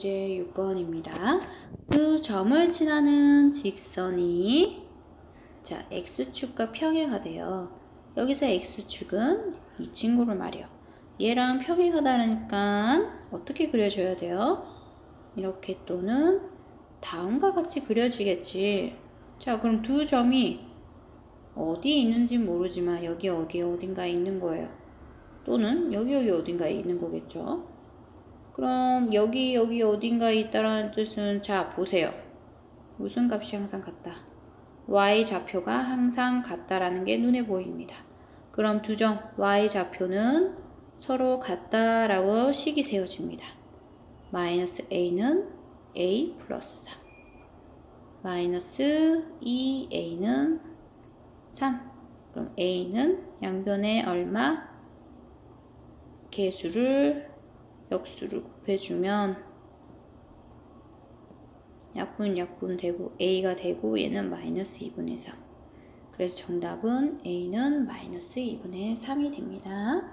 문제 6번입니다. 두 점을 지나는 직선이 자 x축과 평행하대요. 여기서 x축은 이 친구를 말이요. 얘랑 평행하다니까 어떻게 그려줘야 돼요? 이렇게 또는 다음과 같이 그려지겠지. 자 그럼 두 점이 어디에 있는지 모르지만 여기 여기 어딘가에 있는 거예요. 또는 여기 여기 어딘가에 있는 거겠죠. 그럼 여기 여기 어딘가에 있다라는 뜻은 자 보세요. 무슨 값이 항상 같다. y 좌표가 항상 같다라는 게 눈에 보입니다. 그럼 두 점 y 좌표는 서로 같다라고 식이 세워집니다. 마이너스 a는 a 플러스 3 마이너스 2a는 3 그럼 a는 양변에 얼마? 개수를 역수를 곱해주면 약분 약분 되고 a가 되고 얘는 마이너스 2분의 3 그래서 정답은 a는 마이너스 2분의 3이 됩니다.